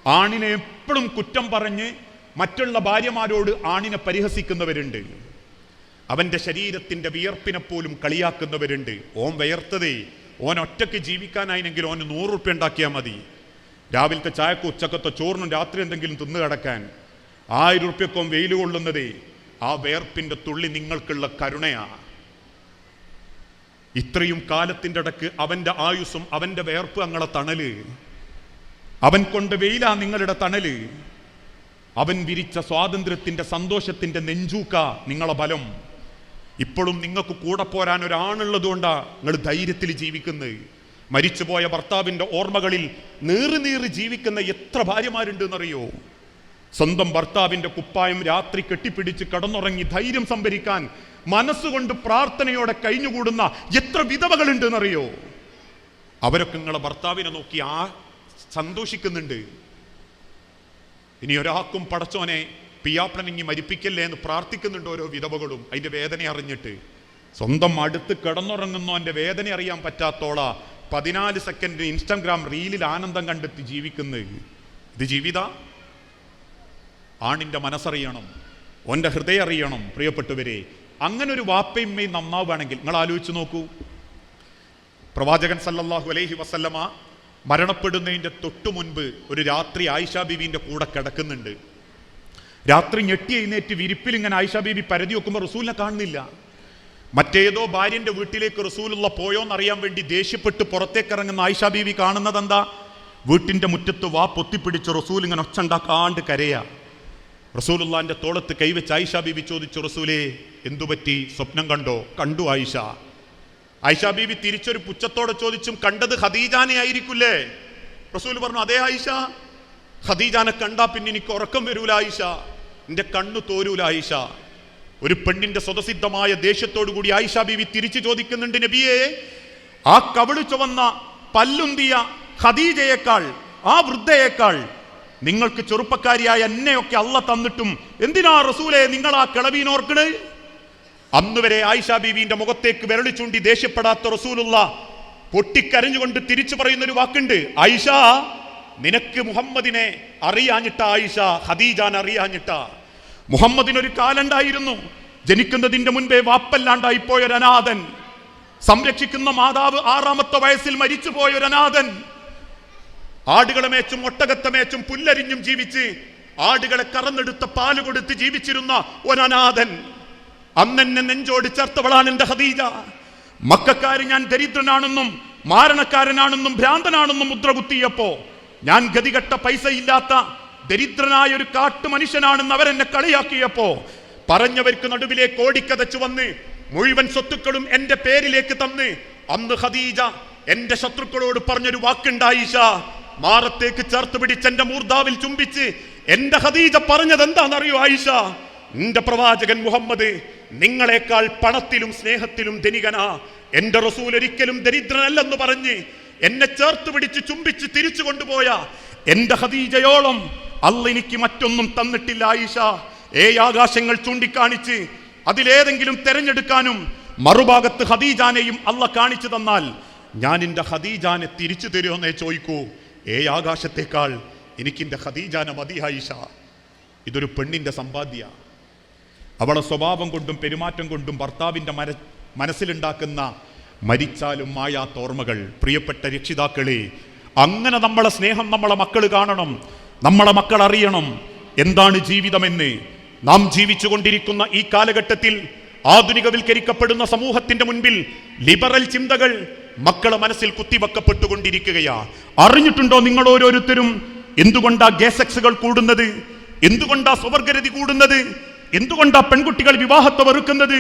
ആണിനെ എപ്പോഴും കുറ്റം പറഞ്ഞ് മറ്റുള്ള ഭാര്യമാരോട് ആണിനെ പരിഹസിക്കുന്നവരുണ്ട്. അവന്റെ ശരീരത്തിന്റെ വിയർപ്പിനെ പോലും കളിയാക്കുന്നവരുണ്ട്. ഓം വിയർത്തതേ ഓൻ ഒറ്റയ്ക്ക് ജീവിക്കാനായിനെങ്കിൽ ഓന് നൂറ് റുപ്യ ഉണ്ടാക്കിയാൽ മതി. രാവിലത്തെ ചായക്ക് ഉച്ചക്കത്തെ ചോറിനും രാത്രി എന്തെങ്കിലും തിന്നു കിടക്കാൻ. ആയിരം റുപ്യക്കോ വെയിൽ കൊള്ളുന്നതേ ആ വേർപ്പിന്റെ തുള്ളി നിങ്ങൾക്കുള്ള കരുണയാ. ഇത്രയും കാലത്തിന്റെ ഇടയ്ക്ക് അവന്റെ ആയുസ്സും അവന്റെ വേർപ്പ് അങ്ങളെ തണൽ. അവൻ കൊണ്ട് വെയിലാ നിങ്ങളുടെ തണൽ. അവൻ വിരിച്ച സ്വാതന്ത്ര്യത്തിന്റെ സന്തോഷത്തിന്റെ നെഞ്ചൂക്ക നിങ്ങളെ ബലം. ഇപ്പോഴും നിങ്ങൾക്ക് കൂടെ പോരാൻ ഒരാണുള്ളത് കൊണ്ടാണ് നിങ്ങൾ ധൈര്യത്തിൽ ജീവിക്കുന്നത്. മരിച്ചുപോയ ഭർത്താവിന്റെ ഓർമ്മകളിൽ നീറി നീറി ജീവിക്കുന്ന എത്ര ഭാര്യമാരുണ്ട് എന്നറിയോ സ്വന്തം ഭർത്താവിന്റെ കുപ്പായം രാത്രി കെട്ടിപ്പിടിച്ച് കടന്നുറങ്ങി ധൈര്യം സംഭരിക്കാൻ മനസ്സുകൊണ്ട് പ്രാർത്ഥനയോടെ കഴിഞ്ഞുകൂടുന്ന എത്ര വിധവകളുണ്ട് എന്നറിയോ അവരൊക്കെ നിങ്ങളെ ഭർത്താവിനെ നോക്കി ആ സന്തോഷിക്കുന്നുണ്ട്. ഇനി ഒരാൾക്കും പടച്ചോനെ പിയാപ്ലനിങ്ങി മരിപ്പിക്കല്ലേ എന്ന് പ്രാർത്ഥിക്കുന്നുണ്ട് ഓരോ വിധവകളും അതിന്റെ വേദന അറിഞ്ഞിട്ട്. സ്വന്തം അടുത്ത് കിടന്നുറങ്ങുന്നവന്റെ വേദന അറിയാൻ പറ്റാത്തോള പതിനാല് സെക്കൻഡ് ഇൻസ്റ്റാഗ്രാം റീലിൽ ആനന്ദം കണ്ടെത്തി ജീവിക്കുന്നത്. ഇത് ജീവിത? ആണിന്റെ മനസ്സറിയണം ഓന്റെ ഹൃദയം അറിയണം പ്രിയപ്പെട്ടവരെ. അങ്ങനെ ഒരു വാപ്പയമ്മയും നന്നാവുകയാണെങ്കിൽ നിങ്ങൾ ആലോചിച്ച് നോക്കൂ. പ്രവാചകൻ സല്ലല്ലാഹു അലൈഹി വസല്ലമ മരണപ്പെടുന്നതിന്റെ തൊട്ടു മുൻപ് ഒരു രാത്രി ആയിഷ ബീവിന്റെ കൂടെ കിടക്കുന്നുണ്ട്. രാത്രി ഞെട്ടി എഴുന്നേറ്റ് വിരിപ്പിൽ ഇങ്ങനെ ആയിഷാ ബീബി പരതി വെക്കുമ്പോൾ റസൂലിനെ കാണുന്നില്ല. മറ്റേതോ ഭാര്യന്റെ വീട്ടിലേക്ക് റസൂലുള്ള പോയോന്നറിയാൻ വേണ്ടി ദേഷ്യപ്പെട്ട് പുറത്തേക്ക് ഇറങ്ങുന്ന ആയിഷാ ബീവി കാണുന്നത് എന്താ വീട്ടിന്റെ മുറ്റത്ത് വാ പൊത്തിപ്പിടിച്ച് റസൂൽ ഇങ്ങനെ ഒച്ചണ്ടാക്കാണ്ട് കരയാ. റസൂലുള്ളാന്റെ തോളത്ത് കൈവച്ച് ആയിഷ ബീബി ചോദിച്ചു റസൂലേ എന്തുപറ്റി സ്വപ്നം കണ്ടോ? കണ്ടു ആയിഷ. ആയിഷ ബീബി തിരിച്ചൊരു പുച്ഛത്തോടെ ചോദിച്ചും കണ്ടത് ഖദീജാനെ ആയിരിക്കില്ലേ? റസൂൽ പറഞ്ഞു അതേ ആയിഷ. ഖദീജാനെ കണ്ടാ പിന്നെ എനിക്ക് ഉറക്കം വരൂല ആയിഷ. എന്റെ കണ്ണു തോരൂല ആയിഷ. ഒരു പെണ്ണിന്റെ സ്വതസിദ്ധമായ ദേഷ്യത്തോടു കൂടി ആയിഷ ബീവി തിരിച്ചു ചോദിക്കുന്നുണ്ട് നബിയെ ആ കവിളു ചുവന്ന പല്ലുന്തിയ ഖദീജയേക്കാൾ ആ വൃദ്ധയേക്കാൾ നിങ്ങൾക്ക് ചെറുപ്പക്കാരിയായ എന്നെയൊക്കെ അല്ല തന്നിട്ടും എന്തിനാ റസൂലെ നിങ്ങൾ ആ കിളവീനോർക്കണ് അന്ന് വരെ ആയിഷ ബീവിന്റെ മുഖത്തേക്ക് വിരളി ചൂണ്ടി ദേഷ്യപ്പെടാത്ത റസൂലുള്ള പൊട്ടിക്കരഞ്ഞുകൊണ്ട് തിരിച്ചു പറയുന്ന ഒരു വാക്കുണ്ട്. ആയിഷ നിനക്ക് മുഹമ്മദിനെ അറിയാഞ്ഞിട്ട ആയിഷ ഹദീജാൻ അറിയാഞ്ഞിട്ട. മുഹമ്മദിനൊരു കാലണ്ടായിരുന്നു. ജനിക്കുന്നതിന്റെ മുൻപേ വാപ്പല്ലാണ്ടായി പോയൊരനാഥൻ സംരക്ഷിക്കുന്ന മാതാവ് ആറാമത്തെ വയസ്സിൽ മരിച്ചുപോയ ഒരു അനാഥൻ ആടുകളെ മേച്ചും ഒട്ടകത്തെ മേച്ചും പുല്ലരിഞ്ഞും ജീവിച്ച് ആടുകളെ കറന്നെടുത്ത പാൽ കൊടുത്ത് ജീവിച്ചിരുന്ന ഒരു അനാഥൻ അന്നെന്നെ നെഞ്ചോട് ചേർത്തവളാണ് എന്റെ ഹദീജ മക്കാര് ഞാൻ ദരിദ്രനാണെന്നും മാരണക്കാരനാണെന്നും ഭ്രാന്തനാണെന്നും മുദ്ര കുത്തിയപ്പോ ഞാൻ ഗതികെട്ട പൈസ ഇല്ലാത്ത ദരിദ്രനായ ഒരു കാട്ടു മനുഷ്യനാണെന്ന് അവരെന്നെ കളിയാക്കിയപ്പോ പറഞ്ഞവർക്ക് നടുവിലേക്ക് ഓടിക്കതച്ചു വന്ന് മുഴുവൻ സ്വത്തുക്കളും എന്റെ പേരിലേക്ക് തന്ന് അന്ന് ഖദീജ എന്റെ ശത്രുക്കളോട് പറഞ്ഞൊരു വാക്കുണ്ടായിഷ മാറത്തേക്ക് ചേർത്ത് പിടിച്ച് എന്റെ മൂർദാവിൽ ചുംബിച്ച് എന്റെ ഹദീജ പറഞ്ഞത് എന്താണെന്നറിയോ ആയിഷ? എന്റെ പ്രവാചകൻ മുഹമ്മദ് നിങ്ങളെക്കാൾ പണത്തിലും സ്നേഹത്തിലും ധനികനാ. എന്റെ റസൂൽ ഒരിക്കലും ദരിദ്രനല്ലെന്ന് പറഞ്ഞ് എന്നെ ചേർത്ത് പിടിച്ച് ചുംബിച്ച് തിരിച്ചു കൊണ്ടുപോയ. എന്റെ ഹദീജയോളം അല്ല എനിക്ക് മറ്റൊന്നും തന്നിട്ടില്ല ആയിഷ. ഏ ആകാശങ്ങൾ ചൂണ്ടിക്കാണിച്ച് അതിലേതെങ്കിലും തെരഞ്ഞെടുക്കാനും മറുഭാഗത്ത് ഹദീജാനെയും അല്ല കാണിച്ചു തന്നാൽ ഞാൻ എന്റെ ഹദീജാനെ തിരിച്ചു തരുമെന്നേ ചോദിക്കൂ. ഏ ആകാശത്തേക്കാൾ എനിക്കിന്റെ ഹദീജാന മതി ഹൈഷ ഇതൊരു പെണ്ണിന്റെ സമ്പാദ്യ. അവളെ സ്വഭാവം കൊണ്ടും പെരുമാറ്റം കൊണ്ടും ഭർത്താവിന്റെ മന മനസ്സിലുണ്ടാക്കുന്ന മരിച്ചാലും മായാത്ത ഓർമ്മകൾ. പ്രിയപ്പെട്ട രക്ഷിതാക്കളെ അങ്ങനെ നമ്മളെ സ്നേഹം നമ്മളെ മക്കൾ കാണണം നമ്മളെ മക്കൾ അറിയണം. എന്താണ് ജീവിതമെന്ന് നാം ജീവിച്ചുകൊണ്ടിരിക്കുന്ന ഈ കാലഘട്ടത്തിൽ ആധുനികവൽക്കരിക്കപ്പെടുന്ന സമൂഹത്തിന്റെ മുൻപിൽ ലിബറൽ ചിന്തകൾ മക്കളെ മനസ്സിൽ കുത്തിവെക്കപ്പെട്ടുകൊണ്ടിരിക്കുകയാ. അറിഞ്ഞിട്ടുണ്ടോ നിങ്ങൾ ഓരോരുത്തരും എന്തുകൊണ്ടാ ഗേസക്സുകൾ കൂടുന്നത്? എന്തുകൊണ്ടാ സ്വവർഗരതി കൂടുന്നത്? എന്തുകൊണ്ടാ പെൺകുട്ടികൾ വിവാഹത്തെ വെറുക്കുന്നത്?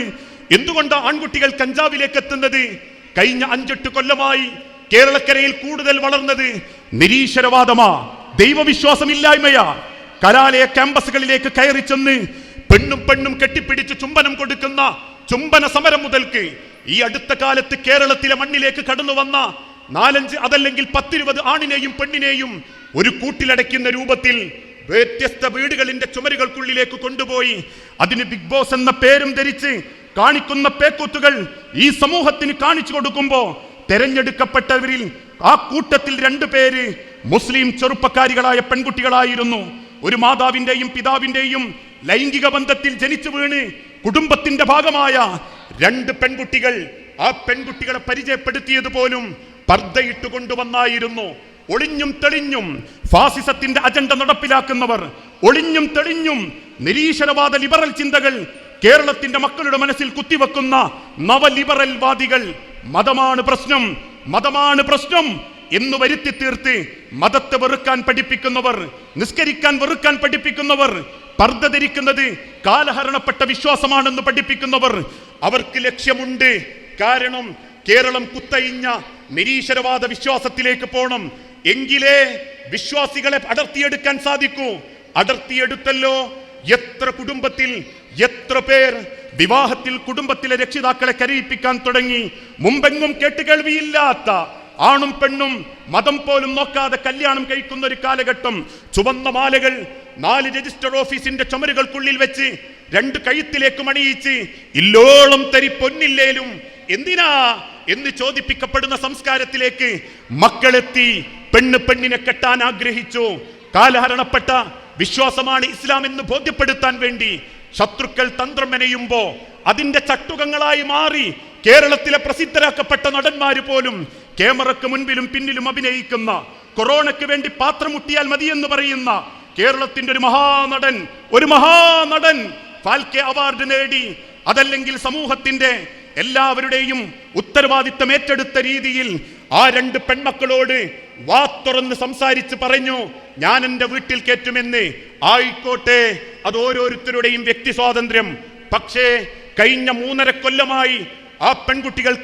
എന്തുകൊണ്ടാ ആൺകുട്ടികൾ കഞ്ചാവിലേക്ക് എത്തുന്നത്? കഴിഞ്ഞ അഞ്ചെട്ട് കൊല്ലമായി കേരളക്കരയിൽ കൂടുതൽ വളർന്നത് നിരീശ്വരവാദമാ ദൈവവിശ്വാസമില്ലായ്മയാ. കലാലയ ക്യാമ്പസുകളിലേക്ക് കയറി ചെന്ന് പെണ്ണും പെണ്ണും കെട്ടിപ്പിടിച്ച് ചുംബനം കൊടുക്കുന്ന ചുംബന സമരം മുതൽക്ക് ഈ അടുത്ത കാലത്ത് കേരളത്തിലെ മണ്ണിലേക്ക് കടന്നു വന്ന നാലഞ്ച് അതല്ലെങ്കിൽ പത്തിരുപത് ആണിനെയും പെണ്ണിനെയും ഒരു കൂട്ടിലടയ്ക്കുന്ന രൂപത്തിൽ വ്യത്യസ്ത വീടുകളിന്റെ ചുമരുകൾക്കുള്ളിലേക്ക് കൊണ്ടുപോയി. അതിന് ബിഗ് ബോസ് എന്ന പേരും ധരിച്ച് കാണിക്കുന്ന പേക്കൂത്തുകൾ ഈ സമൂഹത്തിന് കാണിച്ചു കൊടുക്കുമ്പോൾ തെരഞ്ഞെടുക്കപ്പെട്ടവരിൽ ആ കൂട്ടത്തിൽ രണ്ടു പേര് മുസ്ലിം ചെറുപ്പക്കാരികളായ പെൺകുട്ടികളായിരുന്നു. ഒരു മാതാവിന്റെയും പിതാവിന്റെയും ലൈംഗിക ബന്ധത്തിൽ ജനിച്ചു വീണ് കുടുംബത്തിന്റെ ഭാഗമായ രണ്ട് പെൺകുട്ടികൾ ആ പെൺകുട്ടികളെ പരിചയപ്പെടുത്തിയത് പോലും പർദ്ദയിട്ട് കൊണ്ടുവന്നായിരുന്നു. ഒളിഞ്ഞും തെളിഞ്ഞും ഫാസിസത്തിന്റെ അജണ്ട നടപ്പിലാക്കുന്നവർ ഒളിഞ്ഞും തെളിഞ്ഞും നിരീശ്വരവാദ ലിബറൽ ചിന്തകൾ കേരളത്തിന്റെ മക്കളുടെ മനസ്സിൽ കുത്തിവെക്കുന്ന നവലിബറൽ വാദികൾ മതമാണ് പ്രശ്നം മതമാണ് പ്രശ്നം എന്ന് വരുത്തി തീർത്ത് മതത്തെ വെറുക്കാൻ പഠിപ്പിക്കുന്നവർ നിസ്കരിക്കാൻ വെറുക്കാൻ പഠിപ്പിക്കുന്നവർ പർദ്ധ ധരിക്കുന്നത് കാലഹരണപ്പെട്ട വിശ്വാസമാണെന്ന് പഠിപ്പിക്കുന്നവർ അവർക്ക് ലക്ഷ്യമുണ്ട്. കാരണം കേരളം കുത്തയിഞ്ഞ നിരീശ്വരവാദ വിശ്വാസത്തിലേക്ക് പോകണം എങ്കിലേ വിശ്വാസികളെ അടർത്തിയെടുക്കാൻ സാധിക്കൂ. അടർത്തിയെടുത്തല്ലോ. എത്ര കുടുംബത്തിൽ എത്ര പേർ വിവാഹത്തിൽ കുടുംബത്തിലെ രക്ഷിതാക്കളെ കരയിപ്പിക്കാൻ തുടങ്ങി. മുമ്പെങ്ങും കേട്ടുകേൾവിയില്ലാത്ത ആണും പെണ്ണും മതം പോലും നോക്കാതെ കല്യാണം കഴിക്കുന്ന ഒരു കാലഘട്ടം. ചുവന്ന മാലകൾ നാല് രജിസ്റ്റർ ഓഫീസിന്റെ ചുമരുകൾക്കുള്ളിൽ വെച്ച് രണ്ട് കഴുത്തിലേക്ക് മണിയിച്ച് ഇല്ലോളം തരി പൊന്നില്ലേലും എന്തിനാ? എന്ന് ചോദിപ്പിക്കപ്പെടുന്ന സംസ്കാരത്തിലേക്ക് മക്കളെത്തി പെണ്ണ് പെണ്ണിനെ കെട്ടാൻ ആഗ്രഹിച്ചു. കാലഹരണപ്പെട്ട വിശ്വാസമാണ് ഇസ്ലാം എന്ന് ബോധ്യപ്പെടുത്താൻ വേണ്ടി ശത്രുക്കൾ തന്ത്രം മെനയുമ്പോ അതിന്റെ ചട്ടുകങ്ങളായി മാറി കേരളത്തിലെ പ്രസിദ്ധരാക്കപ്പെട്ട നടന്മാര് പോലും ക്യാമറക്ക് മുൻപിലും പിന്നിലും അഭിനയിക്കുന്ന കൊറോണയ്ക്ക് വേണ്ടി പാത്രമുട്ടിയാൽ മതിയെന്ന് പറയുന്ന കേരളത്തിന്റെ ഒരു മഹാനടൻ ഒരു മഹാനടൻ ഫാൽക്കെ അവാർഡ് നേടി അതല്ലെങ്കിൽ സമൂഹത്തിന്റെ എല്ലാവരുടെയും ഉത്തരവാദിത്തം ഏറ്റെടുത്ത രീതിയിൽ ആ രണ്ട് പെൺമക്കളോട് വാ തുറന്ന് സംസാരിച്ച് പറഞ്ഞു ഞാൻ എന്റെ വീട്ടിൽ കയറ്റുമെന്ന്. ആയിക്കോട്ടെ അത് ഓരോരുത്തരുടെയും വ്യക്തി സ്വാതന്ത്ര്യം. പക്ഷേ കഴിഞ്ഞ മൂന്നര കൊല്ലമായി ആ പെൺകുട്ടികൾ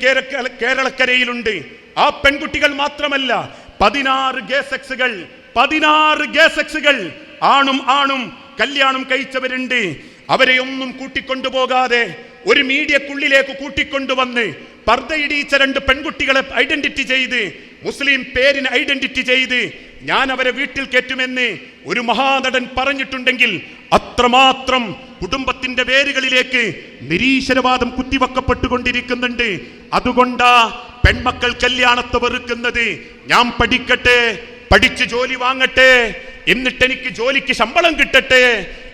കേരളക്കരയിലുണ്ട്. ആ പെൺകുട്ടികൾ മാത്രമല്ല പതിനാറ് ഗേസെക്സുകൾ പതിനാറ് ഗേസെക്സുകൾ ആണും ആണും കല്യാണം കഴിച്ചവരുണ്ട്. അവരെ ഒന്നും കൂട്ടിക്കൊണ്ടുപോകാതെ ഒരു മീഡിയക്കുള്ളിലേക്ക് കൂട്ടിക്കൊണ്ടുവന്ന് പർദ്ദയിടീച്ച രണ്ട് പെൺകുട്ടികളെ ഐഡന്റിറ്റി ചെയ്ത് മുസ്ലിം പേരിന് ഐഡന്റിറ്റി ചെയ്ത് ഞാൻ അവരെ വീട്ടിൽ കയറ്റുമെന്ന് ഒരു മഹാനടൻ പറഞ്ഞിട്ടുണ്ടെങ്കിൽ അത്രമാത്രം കുടുംബത്തിന്റെ വേരുകളിലേക്ക് നിരീശ്വരവാദം കുത്തിവെക്കപ്പെട്ടുകൊണ്ടിരിക്കുന്നുണ്ട്. അതുകൊണ്ടാ പെൺമക്കൾ കല്യാണത്തെ വെറുക്കുന്നത്. ഞാൻ പഠിക്കട്ടെ പഠിച്ച് ജോലി വാങ്ങട്ടെ എന്നിട്ടെനിക്ക് ജോലിക്ക് ശമ്പളം കിട്ടട്ടെ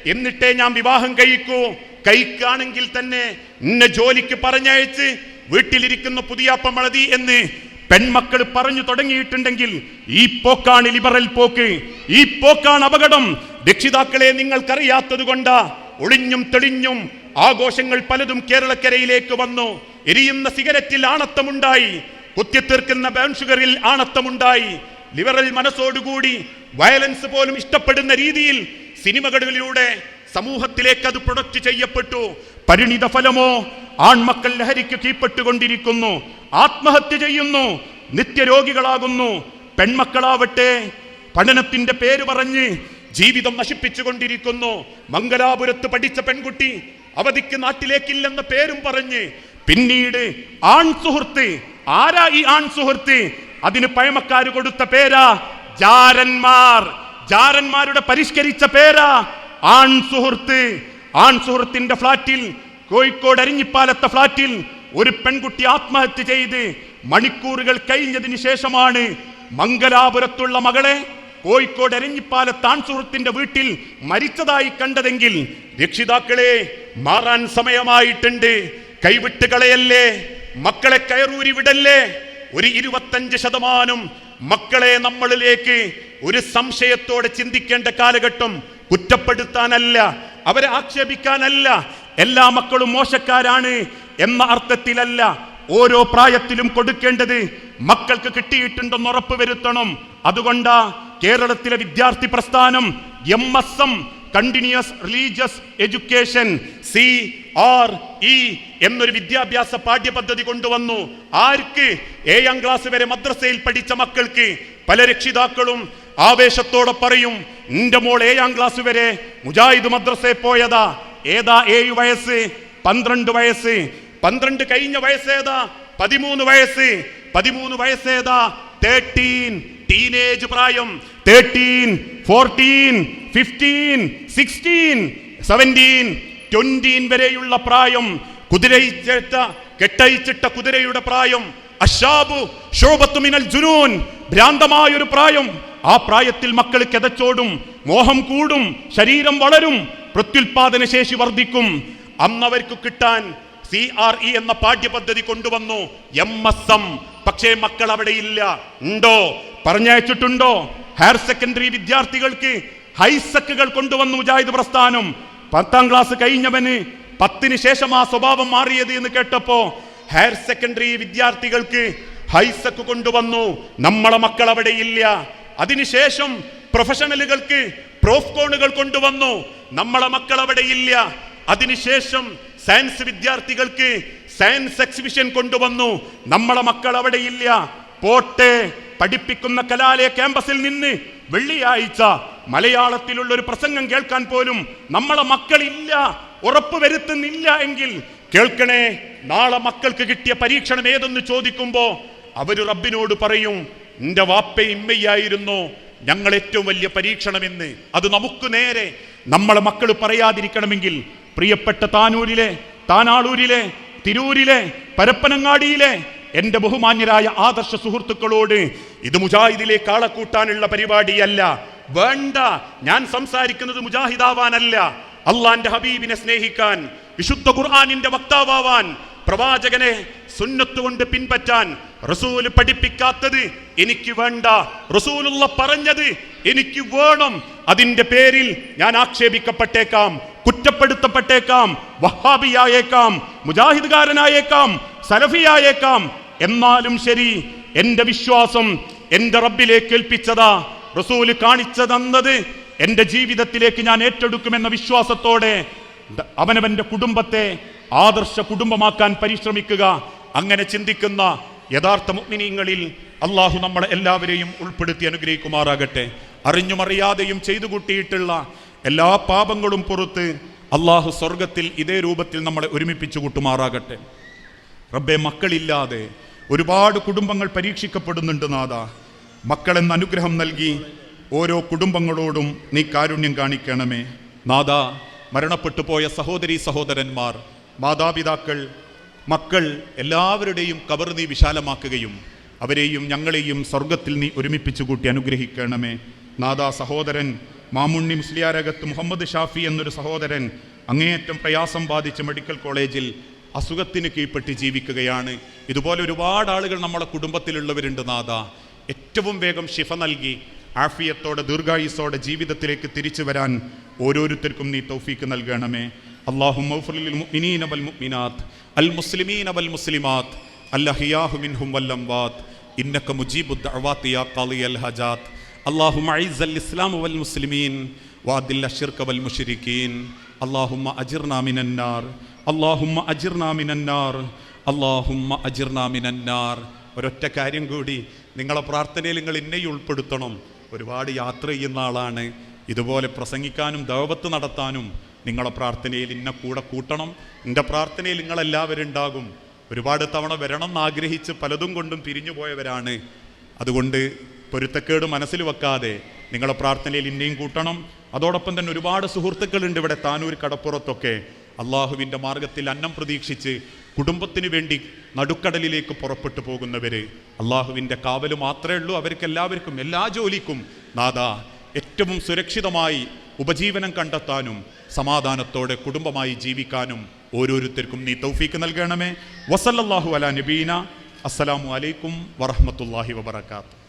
എന്നിട്ടേ ഞാൻ വിവാഹം കഴിക്കൂ. കഴിക്കാണെങ്കിൽ തന്നെ ഇന്ന ജോലിക്ക് പറഞ്ഞയച്ച് വീട്ടിലിരിക്കുന്ന പുതിയാപ്പ മളതി എന്ന് പെൺമക്കൾ പറഞ്ഞു തുടങ്ങിയിട്ടുണ്ടെങ്കിൽ ഈ പോക്കാണ് ലിബറൽ പോക്ക്. ഈ പോക്കാണ് അപകടം. രക്ഷിതാക്കളെ നിങ്ങൾക്കറിയാത്തത് കൊണ്ടാ ഒളിഞ്ഞും തെളിഞ്ഞും ആഘോഷങ്ങൾ പലതും കേരളക്കരയിലേക്ക് വന്നു. എരിയുന്ന സിഗരറ്റിൽ ആണത്തമുണ്ടായി. കുത്തിത്തീർക്കുന്ന ബ്രൗൺ ഷുഗറിൽ ആണത്തമുണ്ടായി. ലിബറൽ മനസ്സോടുകൂടി വയലൻസ് പോലും ഇഷ്ടപ്പെടുന്ന രീതിയിൽ സിനിമകളിലൂടെ സമൂഹത്തിലേക്ക് അത് പ്രൊഡക്റ്റ് ചെയ്യപ്പെട്ടു. പരിണിത ഫലമോ ആൺമക്കൾ ലഹരിക്ക് കീഴ്പ്പെട്ടുകൊണ്ടിരിക്കുന്നു. ആത്മഹത്യ ചെയ്യുന്നു. നിത്യരോഗികളാകുന്നു. പെൺമക്കളാവട്ടെ പഠനത്തിന്റെ പേര് പറഞ്ഞ് ജീവിതം നശിപ്പിച്ചുകൊണ്ടിരിക്കുന്നു. മംഗലാപുരത്ത് പഠിച്ച പെൺകുട്ടി അവധിക്ക് നാട്ടിലേക്കില്ലെന്ന പേരും പറഞ്ഞ് പിന്നീട് ആൺ സുഹൃത്ത് ആരാ ഈ ആൺ സുഹൃത്ത് അതിന് പഴമക്കാർ കൊടുത്ത പേരാ ജാരന്മാർ. ജാരന്മാരുടെ പരിഷ്കരിച്ച പേരാ ആൺ സുഹൃത്ത് ആൺ സുഹൃത്തിന്റെ ഫ്ലാറ്റിൽ കോഴിക്കോട് അരിഞ്ഞിപ്പാലത്തെ ഫ്ലാറ്റിൽ ഒരു പെൺകുട്ടി ആത്മഹത്യ ചെയ്ത് മണിക്കൂറുകൾ കഴിഞ്ഞതിന് ശേഷമാണ് മംഗലാപുരത്തുള്ള മകളെ കോഴിക്കോട് എരഞ്ഞിപ്പാലത്ത് ആൺ സുഹൃത്തിന്റെ വീട്ടിൽ മരിച്ചതായി കണ്ടതെങ്കിൽ രക്ഷിതാക്കളെ മാറാൻ സമയമായിട്ടുണ്ട്. കൈവിട്ട് കളയല്ലേ? മക്കളെ കയറൂരി വിടല്ലേ? ഒരു ഇരുപത്തഞ്ച് ശതമാനം മക്കളെ നമ്മളിലേക്ക് ഒരു സംശയത്തോടെ ചിന്തിക്കേണ്ട കാലഘട്ടം കുറ്റപ്പെടുത്താനല്ല അവരെ ആക്ഷേപിക്കാനല്ല എല്ലാ മക്കളും മോശക്കാരാണ് എന്ന അർത്ഥത്തിലല്ല ഓരോ പ്രായത്തിലും കൊടുക്കേണ്ടത്. മക്കൾക്ക് കിട്ടിയിട്ടുണ്ടെന്ന് ഉറപ്പ് വരുത്തണം. അതുകൊണ്ടാ കേരളത്തിലെ വിദ്യാർത്ഥി പ്രസ്ഥാനം M S M continuous religious education C R E എന്നൊരു വിദ്യാഭ്യാസ പാഠ്യപദ്ധതി കൊണ്ടുവന്നു. ആർക്ക്? ഏഴാം ക്ലാസ് വരെ മദ്രസയിൽ പഠിച്ച മക്കൾക്ക്. പല രക്ഷിതാക്കളും ആവേശത്തോടെ പറയും നിന്റെ മോൾ ഏഴാം ക്ലാസ് വരെ മുജാഹിദ് മദ്രസയിൽ പോയതാ. ഏതാ ഏഴ് വയസ്സ്? പന്ത്രണ്ട് വയസ്സ്. പന്ത്രണ്ട് കഴിഞ്ഞ വയസ്സേതാ പതിമൂന്ന് വയസ്സ്. പതിമൂന്ന് വയസ്സേതാ തേർട്ടീൻ ടീനേജ് പ്രായം. Thirteen fourteen fifteen sixteen seventeen twenty വരെയുള്ള പ്രായം. കുതിരയിച്ചിട്ട കെട്ടയിച്ചിട്ട കുതിരയുടെ പ്രായം. അഷാബു ശോഭത്തു മിനൽ ജുനൂൻ ഭ്രാന്തമായൊരു പ്രായം. ആ പ്രായത്തിൽ മക്കൾ കിതച്ചോടും മോഹം കൂടും ശരീരം വളരും പ്രത്യുൽപാദന ശേഷി വർദ്ധിക്കും. അന്നവർക്ക് കിട്ടാൻ സി ആർ ഇ എന്ന പാഠ്യപദ്ധതി കൊണ്ടുവന്നു. M S M. പക്ഷേ മക്കൾ അവിടെ ഇല്ല. ഉണ്ടോ? പറഞ്ഞയച്ചിട്ടുണ്ടോ? ഹയർ സെക്കൻഡറി വിദ്യാർത്ഥികൾക്ക് ഹൈസക്കുകൾ കൊണ്ടുവന്നു മുജാഹിദ് പ്രസ്ഥാനം. പത്താം ക്ലാസ് കഴിഞ്ഞവന് പത്തിന് ശേഷം ആ സ്വഭാവം മാറിയത് എന്ന് കേട്ടപ്പോ ഹയർ സെക്കൻഡറി വിദ്യാർത്ഥികൾക്ക് ഹൈസക്ക് കൊണ്ടുവന്നു. നമ്മളെ മക്കൾ അവിടെ ഇല്ല അതിനുശേഷം പ്രൊഫഷണലുകൾക്ക് പ്രോഫ്കോണുകൾ കൊണ്ടുവന്നു. നമ്മളെ മക്കൾ അവിടെ ഇല്ല അതിനുശേഷം സയൻസ് വിദ്യാർത്ഥികൾക്ക് സയൻസ് എക്സിബിഷൻ കൊണ്ടുവന്നു. നമ്മളെ മക്കൾ അവിടെ ഇല്ല. പോട്ടെ പഠിപ്പിക്കുന്ന കലാലയ ക്യാമ്പസിൽ നിന്ന് വെള്ളിയാഴ്ച മലയാളത്തിലുള്ള ഒരു പ്രസംഗം കേൾക്കാൻ പോലും നമ്മളെ മക്കളില്ല ഉറപ്പ് വരുത്തുന്നില്ല എങ്കിൽ കേൾക്കണേ നാളെ മക്കൾക്ക് കിട്ടിയ പരീക്ഷണം ഏതെന്ന് ചോദിക്കുമ്പോൾ അവർ റബ്ബിനോട് പറയും എന്റെ വാപ്പ ഇമ്മയായിരുന്നു ഞങ്ങൾ ഏറ്റവും വലിയ പരീക്ഷണമെന്ന്. അത് നമുക്ക് നേരെ നമ്മളെ മക്കൾ പറയാതിരിക്കണമെങ്കിൽ പ്രിയപ്പെട്ട താനൂരിലെ താനാളൂരിലെ തിരൂരിലെ പരപ്പനങ്ങാടിയിലെ എന്റെ ബഹുമാന്യരായ ആദർശ സുഹൃത്തുക്കളോട് ഇത് മുജാഹിദിലേക്ക് ആളക്കൂട്ടാനുള്ള പരിപാടിയല്ല. വേണ്ട. ഞാൻ സംസാരിക്കുന്നത് മുജാഹിദാവാനല്ല. അള്ളാന്റെ ഹബീബിനെ സ്നേഹിക്കാൻ വിശുദ്ധ ഖുർആാനിന്റെ വക്താവാൻ പ്രവാചകനെ സുന്നത്തുകൊണ്ട് പിൻപറ്റാൻ റസൂൽ പഠിപ്പിക്കാത്തത് എനിക്ക് വേണ്ട. റസൂലുള്ള പറഞ്ഞത് എനിക്ക് വേണം. അതിന്റെ പേരിൽ ഞാൻ ആക്ഷേപിക്കപ്പെട്ടേക്കാം കുറ്റപ്പെടുത്തപ്പെട്ടേക്കാം വഹാബിയായേക്കാം മുജാഹിദ്കാരനായേക്കാം സലഫിയായേക്കാം. എന്നാലും ശരി എന്റെ വിശ്വാസം എന്റെ റബ്ബിലേക്ക് ഏൽപ്പിച്ചതാ. റസൂൽ കാണിച്ചു തന്നത് എന്റെ ജീവിതത്തിലേക്ക് ഞാൻ ഏറ്റെടുക്കുമെന്ന വിശ്വാസത്തോടെ അവനവന്റെ കുടുംബത്തെ ആദർശ കുടുംബമാക്കാൻ പരിശ്രമിക്കുക. അങ്ങനെ ചിന്തിക്കുന്ന യഥാർത്ഥ മുഗ്മിനീങ്ങളിൽ അള്ളാഹു നമ്മളെ എല്ലാവരെയും ഉൾപ്പെടുത്തി അനുഗ്രഹിക്കുമാറാകട്ടെ. അറിഞ്ഞും അറിയാതെയും ചെയ്തു കൂട്ടിയിട്ടുള്ള എല്ലാ പാപങ്ങളും പുറത്ത് അള്ളാഹു സ്വർഗത്തിൽ ഇതേ രൂപത്തിൽ നമ്മളെ ഒരുമിപ്പിച്ചു കൂട്ടുമാറാകട്ടെ. റബ്ബെ മക്കളില്ലാതെ ഒരുപാട് കുടുംബങ്ങൾ പരീക്ഷിക്കപ്പെടുന്നുണ്ട് നാഥ. മക്കളെന്ന അനുഗ്രഹം നൽകി ഓരോ കുടുംബങ്ങളോടും നീ കാരുണ്യം കാണിക്കണമേ. നാഥ മരണപ്പെട്ടു പോയ സഹോദരി സഹോദരന്മാർ മാതാപിതാക്കൾ മക്കൾ എല്ലാവരുടെയും കബർ നീ വിശാലമാക്കുകയും അവരെയും ഞങ്ങളെയും സ്വർഗത്തിൽ നീ ഒരുമിപ്പിച്ചു കൂട്ടി അനുഗ്രഹിക്കണമേ. നാദാ സഹോദരൻ മാമുണ്ണി മുസ്ലിയാരകത്ത് മുഹമ്മദ് ഷാഫി എന്നൊരു സഹോദരൻ അങ്ങേയറ്റം പ്രയാസം ബാധിച്ച് മെഡിക്കൽ കോളേജിൽ അസുഖത്തിന് കീഴ്പ്പെട്ട് ജീവിക്കുകയാണ് ഇതുപോലെ ഒരുപാട് ആളുകൾ നമ്മളെ കുടുംബത്തിലുള്ളവരുണ്ട് നാദ ഏറ്റവും വേഗം ശിഫ നൽകി ആഫിയത്തോടെ ദീർഘായുസോടെ ജീവിതത്തിലേക്ക് തിരിച്ചു വരാൻ ഓരോരുത്തർക്കും നീ തൗഫീക്ക് നൽകണമേ അള്ളാഹു മുഅ്മിനീന വൽ മുഅ്മിനാത്ത് അൽ മുസ്ലിമീന വൽ മുസ്ലിമാത്ത് അല്ലഹിയാഹു മിൻഹും വല്ലംവാത്ത് ഇന്നക മുജീബു ദഅവാത്തി യാ ഖാളിയൽ ഹജാത്ത് اللهم اعز الاسلام والمسلمين واذل الشرك والمشركين اللهم اجرنا من النار അള്ളാഹുമ്മ അജിർനാമിനാർ അള്ളാഹുമ്മ അജിർനാമിനാർ ഒരൊറ്റ കാര്യം കൂടി നിങ്ങളെ പ്രാർത്ഥനയിൽ നിങ്ങൾ ഇന്നെ ഉൾപ്പെടുത്തണം. ഒരുപാട് യാത്ര ചെയ്യുന്ന ആളാണ്. ഇതുപോലെ പ്രസംഗിക്കാനും ദൗപത്ത് നടത്താനും നിങ്ങളെ പ്രാർത്ഥനയിൽ ഇന്നെ കൂടെ കൂട്ടണം. എന്റെ പ്രാർത്ഥനയിൽ നിങ്ങളെല്ലാവരും ഉണ്ടാകും. ഒരുപാട് തവണ വരണം എന്നാഗ്രഹിച്ച് പലതും കൊണ്ടും പിരിഞ്ഞു പോയവരാണ്. അതുകൊണ്ട് പൊരുത്തക്കേട് മനസ്സിൽ വെക്കാതെ നിങ്ങളെ പ്രാർത്ഥനയിൽ ഇന്നെയും കൂട്ടണം. അതോടൊപ്പം തന്നെ ഒരുപാട് സുഹൃത്തുക്കളുണ്ട് ഇവിടെ താനൂർ കടപ്പുറത്തൊക്കെ. അള്ളാഹുവിന്റെ മാർഗത്തിൽ അന്നം പ്രതീക്ഷിച്ച് കുടുംബത്തിന് വേണ്ടി നടുക്കടലിലേക്ക് പുറപ്പെട്ടു പോകുന്നവർ അള്ളാഹുവിന്റെ കാവൽ മാത്രമേ ഉള്ളൂ അവർക്കെല്ലാവർക്കും എല്ലാ ജോലിക്കും നാദ. ഏറ്റവും സുരക്ഷിതമായി ഉപജീവനം കണ്ടെത്താനും സമാധാനത്തോടെ കുടുംബമായി ജീവിക്കാനും ഓരോരുത്തർക്കും നീ തൗഫീക്ക് നൽകണമേ. വസല്ലല്ലാഹു അല നബീന. അസ്സലാമു അലൈക്കും വറഹ്മത്തുള്ളാഹി വബറകാത്ത്